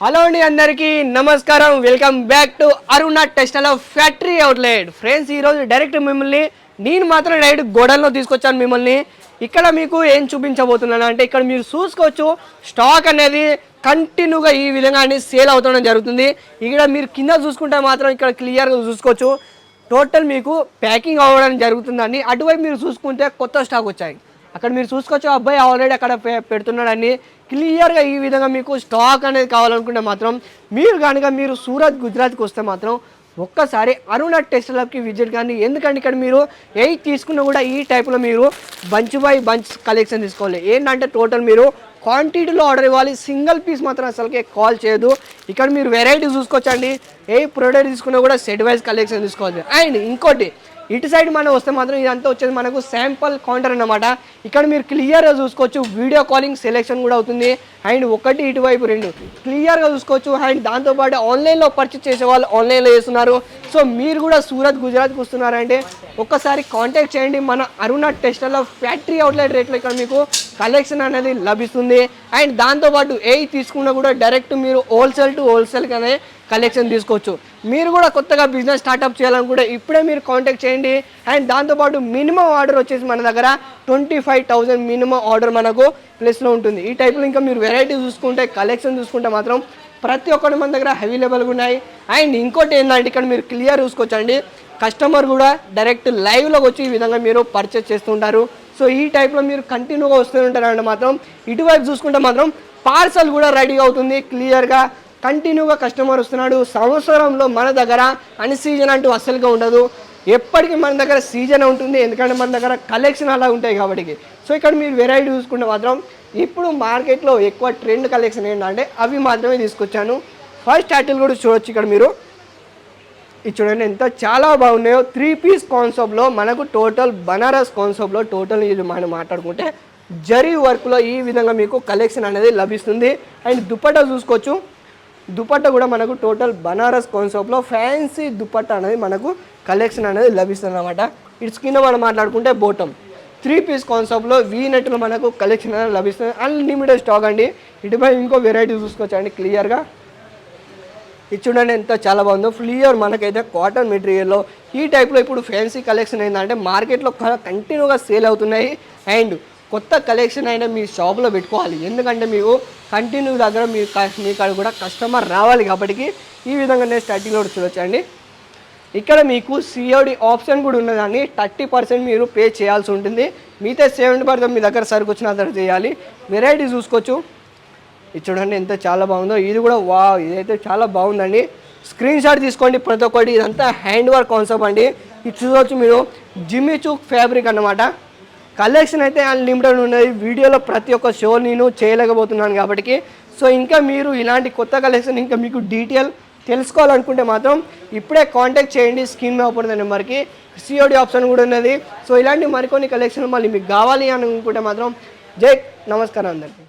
Hello అండి అందరికీ నమస్కారం. Welcome back to Aruna textile of factory outlet friends ఈరోజు డైరెక్ట్ మిమ్మల్ని నేను మాత్రం డైరెక్ట్ గోడల్లో తీసుకొచ్చాను మిమ్మల్ని. ఇక్కడ మీకు ఏం చూపించబోతున్నాను అంటే ఇక్కడ మీరు చూసుకోవచ్చు స్టాక్ అనేది కంటిన్యూగా ఈ విధంగా అనేది సేల్ అవుతడం జరుగుతుంది. ఇక్కడ మీరు కింద చూసుకుంటే మాత్రం ఇక్కడ క్లియర్గా చూసుకోవచ్చు. టోటల్ మీకు ప్యాకింగ్ అవ్వడం జరుగుతుందని అటువైపు మీరు చూసుకుంటే కొత్త స్టాక్ వచ్చాయి. అక్కడ మీరు చూసుకోవచ్చు అబ్బాయి ఆల్రెడీ అక్కడ పెడుతున్నాడని క్లియర్గా ఈ విధంగా మీకు స్టాక్ అనేది కావాలనుకుంటే మాత్రం మీరు కనుక మీరు సూరత్ గుజరాత్కి వస్తే మాత్రం ఒక్కసారి అరుణ టెక్స్టైల్కి విజిట్ కానీ ఎందుకంటే ఇక్కడ మీరు ఎయిట్ తీసుకున్నా కూడా ఈ టైప్లో మీరు బంచ్ బై బంచ్ కలెక్షన్ తీసుకోవాలి. ఏంటంటే టోటల్ మీరు క్వాంటిటీలో ఆర్డర్ ఇవ్వాలి సింగిల్ పీస్ మాత్రం అసలుకే కాల్ చేయదు. ఇక్కడ మీరు వెరైటీ చూసుకోవచ్చండి. ఏ ప్రోడక్ట్ తీసుకున్నా కూడా సెట్ వైజ్ కలెక్షన్ తీసుకోవాలి. అండ్ ఇంకోటి ఇటు సైడ్ మనం వస్తే మాత్రం ఇదంతా వచ్చేది మనకు శాంపుల్ కౌంటర్ అనమాట ఇక్కడ మీరు క్లియర్గా చూసుకోవచ్చు వీడియో కాలింగ్ సెలెక్షన్ కూడా అవుతుంది. అండ్ ఒకటి ఇటువైపు రెండు. క్లియర్గా చూసుకోవచ్చు అండ్ దాంతోపాటు ఆన్లైన్లో పర్చేస్ చేసే వాళ్ళు ఆన్లైన్లో చేస్తున్నారు. సో మీరు కూడా సూరత్ గుజరాత్కి వస్తున్నారంటే ఒక్కసారి కాంటాక్ట్ చేయండి. మన అరుణ టెక్స్టైల్లో ఫ్యాక్టరీ అవుట్లెట్ రేట్లో ఇక్కడ మీకు కలెక్షన్ అనేది లభిస్తుంది. అండ్ దాంతోపాటు ఏ తీసుకున్నా కూడా డైరెక్ట్ మీరు హోల్సేల్ టు హోల్సేల్గానే కలెక్షన్ తీసుకోవచ్చు. మీరు కూడా కొత్తగా బిజినెస్ స్టార్ట్అప్ చేయాలనుకుంటే ఇప్పుడే మీరు కాంటాక్ట్ చేయండి. అండ్ దాంతోపాటు మినిమం ఆర్డర్ వచ్చేసి మన దగ్గర twenty five thousand minimum order మనకు ప్లేస్లో ఉంటుంది. ఈ టైప్లో ఇంకా మీరు వెరైటీ చూసుకుంటే కలెక్షన్ చూసుకుంటే మాత్రం ప్రతి ఒక్కటి మన దగ్గర అవైలబుల్గా ఉన్నాయి. అండ్ ఇంకోటి ఏంటంటే ఇక్కడ మీరు క్లియర్ చూసుకోవచ్చండి. కస్టమర్ కూడా డైరెక్ట్ లైవ్లోకి వచ్చి ఈ విధంగా మీరు పర్చేస్ చేస్తుంటారు. సో ఈ టైప్లో మీరు కంటిన్యూగా వస్తూ ఉంటారంటే మాత్రం ఇటువైపు చూసుకుంటే మాత్రం పార్సల్ కూడా రెడీ అవుతుంది క్లియర్గా కంటిన్యూగా కస్టమర్ వస్తున్నాడు. సంవత్సరంలో మన దగ్గర అన్ సీజన్ అంటూ అస్సలుగా ఉండదు. ఎప్పటికీ మన దగ్గర సీజన్ ఉంటుంది. ఎందుకంటే మన దగ్గర కలెక్షన్ అలా ఉంటాయి కాబట్టి. సో ఇక్కడ మీరు వెరైటీ చూసుకుంటే మాత్రం ఇప్పుడు మార్కెట్లో ఎక్కువ ట్రెండ్ కలెక్షన్ ఏంటంటే అవి మాత్రమే తీసుకొచ్చాను. ఫస్ట్ టైటిల్ కూడా చూడొచ్చు ఇక్కడ మీరు. ఇది చూడండి ఎంత చాలా బాగున్నాయో. త్రీ పీస్ కాన్సెప్ట్లో మనకు టోటల్ బనారస్ కాన్సెప్ట్లో టోటల్ ఇది మనం మాట్లాడుకుంటే జరీ వర్క్లో ఈ విధంగా మీకు కలెక్షన్ అనేది లభిస్తుంది. అండ్ దుపట్టా చూసుకోవచ్చు. దుపట్టా కూడా మనకు టోటల్ బనారస్ కాన్సెప్ట్లో ఫ్యాన్సీ దుపట్టా అనేది మనకు కలెక్షన్ అనేది లభిస్తుంది అనమాట ఇట్స్ కింద మనం మాట్లాడుకుంటే బోటం త్రీ పీస్ కాన్సెప్ట్లో వీ నెట్లో మనకు కలెక్షన్ అనేది లభిస్తుంది. అన్లిమిటెడ్ స్టాక్ అండి. ఇటుపై ఇంకో వెరైటీ చూసుకోవచ్చు అండి క్లియర్గా ఇది చూడండి ఎంత చాలా బాగుందో. ఫ్లియర్ మనకైతే కాటన్ మెటీరియల్లో ఈ టైప్లో ఇప్పుడు ఫ్యాన్సీ కలెక్షన్ ఏంటంటే మార్కెట్లో కంటిన్యూగా సేల్ అవుతున్నాయి. అండ్ కొత్త కలెక్షన్ అయినా మీ షాప్లో పెట్టుకోవాలి. ఎందుకంటే మీకు కంటిన్యూ దగ్గర మీ మీ కాడ కూడా కస్టమర్ రావాలి కాబట్టి ఈ విధంగా నేను స్టార్టింగ్లో చూడొచ్చండి. ఇక్కడ మీకు సిఓడి ఆప్షన్ కూడా ఉన్నదాన్ని థర్టీ పర్సెంట్ మీరు పే చేయాల్సి ఉంటుంది. మిగతా సెవెంటీ పర్సెంట్ మీ దగ్గర సరుకు వచ్చిన తర్వాత చేయాలి. వెరైటీ చూసుకోవచ్చు. ఇది చూడండి ఎంత చాలా బాగుందో. ఇది కూడా వా ఇదైతే చాలా బాగుందండి. స్క్రీన్ షాట్ తీసుకోండి ప్రతి ఒక్కటి. ఇదంతా హ్యాండ్ వర్క్ కాన్సెప్ట్ అండి. ఇది చూడవచ్చు మీరు. జిమ్మి చూక్ ఫ్యాబ్రిక్ అన్నమాట. కలెక్షన్ అయితే అన్లిమిటెడ్ ఉన్నది. వీడియోలో ప్రతి ఒక్క షో నేను చేయలేకపోతున్నాను కాబట్టి. సో ఇంకా మీరు ఇలాంటి కొత్త కలెక్షన్ ఇంకా మీకు డీటెయిల్ తెలుసుకోవాలనుకుంటే మాత్రం ఇప్పుడే కాంటాక్ట్ చేయండి స్క్రీన్ మీద పడుతున్న నెంబర్కి. సిఓడి ఆప్షన్ కూడా ఉన్నది. సో ఇలాంటి మరికొన్ని కలెక్షన్ మళ్ళీ మీకు కావాలి అని అనుకుంటే మాత్రం జై నమస్కారం అందరికీ.